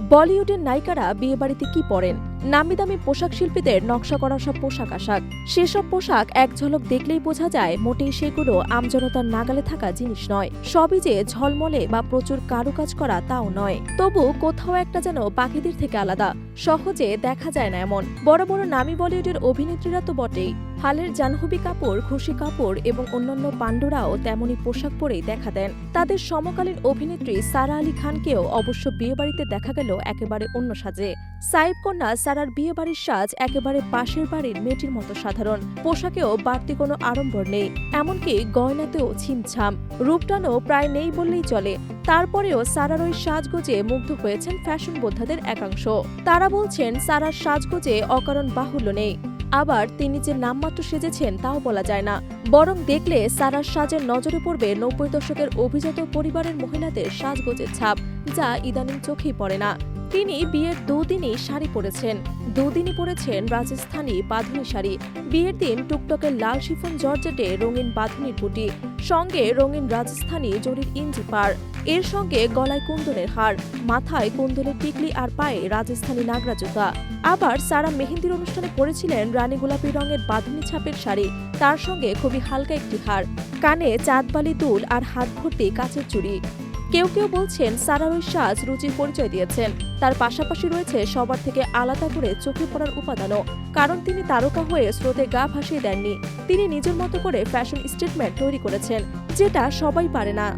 বলিউডের নায়িকারা বিয়ে বাড়িতে কি পরেন? নামি দামি পোশাক শিল্পীদের নকশা করা সব পোশাক আশাক। সেসব পোশাক এক ঝলক দেখলেই বোঝা যায় মোটেই সেগুলো আমজনতার নাগালে থাকা জিনিস নয়। সবই যে ঝলমলে বা প্রচুর কারুকাজ করা তাও নয়। তবু কোথাও একটা যেন পাখিদের থেকে আলাদা। সহজে দেখা যায় না এমন। বড় বড় নামি বলিউডের অভিনেত্রীরা তো বটেই। হালের জাহ্নবী কাপুর খুশি কাপুর এবং অন্যান্য পাণ্ডুরাও তেমনই পোশাক পরেই দেখা দেন। তাদের সমকালীন অভিনেত্রী সারা আলী খানকেও অবশ্য বিয়েবাড়িতে দেখা গেল একেবারে অন্য সাজে। সাইব কন্যা সারার বিয়ে বাড়ির সাজ একেবারে পাশের বাড়ির মেয়েটির মতো সাধারণ। পোশাকেও বাড়তি কোনো আড়ম্বর নেই। এমনকি গয়নাতেও ছিমছাম। রূপটানও প্রায় নেই বললেই চলে। তারপরেও সারার ওই সাজগোজে মুগ্ধ হয়েছেন ফ্যাশন বোদ্ধাদের একাংশ। তারা বলছেন, সারার সাজগোজে অকারণ বাহুল্য নেই। আবার তিনি যে নামমাত্র সেজেছেন তাও বলা যায় না। বরং দেখলে সারার সাজের নজরে পড়বে নব্বই দশকের অভিজাত পরিবারের মহিলাদের সাজগোজের ছাপ, যা ইদানিং চোখেই পড়ে না। তিনি বিয়ের দুদিনই শাড়ি পরেছেন। দুদিনই পরেছেন রাজস্থানী বাঁধুনি শাড়ি। বিয়ের দিন টুকটকের লাল শিফন জর্জেটে রঙিন বাঁধুনির বুটি সঙ্গে রঙিন রাজস্থানী জরির ইঞ্জি পার এর সঙ্গে গলায় কুন্দনের হার, মাথায় কুন্দনের টিকলি আর পায়ে রাজস্থানী নাগরা জুতা। আবার সারা মেহেন্দির অনুষ্ঠানে পরেছিলেন রানী গোলাপি রঙের বাঁধুনি ছাপের শাড়ি, তার সঙ্গে খুবই হালকা একটি হার। কানে চাঁদবালি দুল আর হাত ভর্তি কাচের চুড়ি। কেউ কেউ বলছেন সারার সাজ রুচির পরিচয় দিয়েছেন। তার পাশাপাশি রয়েছে সবার থেকে আলাদা করে চোখে পড়ার উপাদানও। কারণ তিনি তারকা হয়ে স্রোতে গা ভাসিয়ে দেননি। তিনি নিজের মতো করে ফ্যাশন স্টেটমেন্ট তৈরি করেছেন, যেটা সবাই পারে না।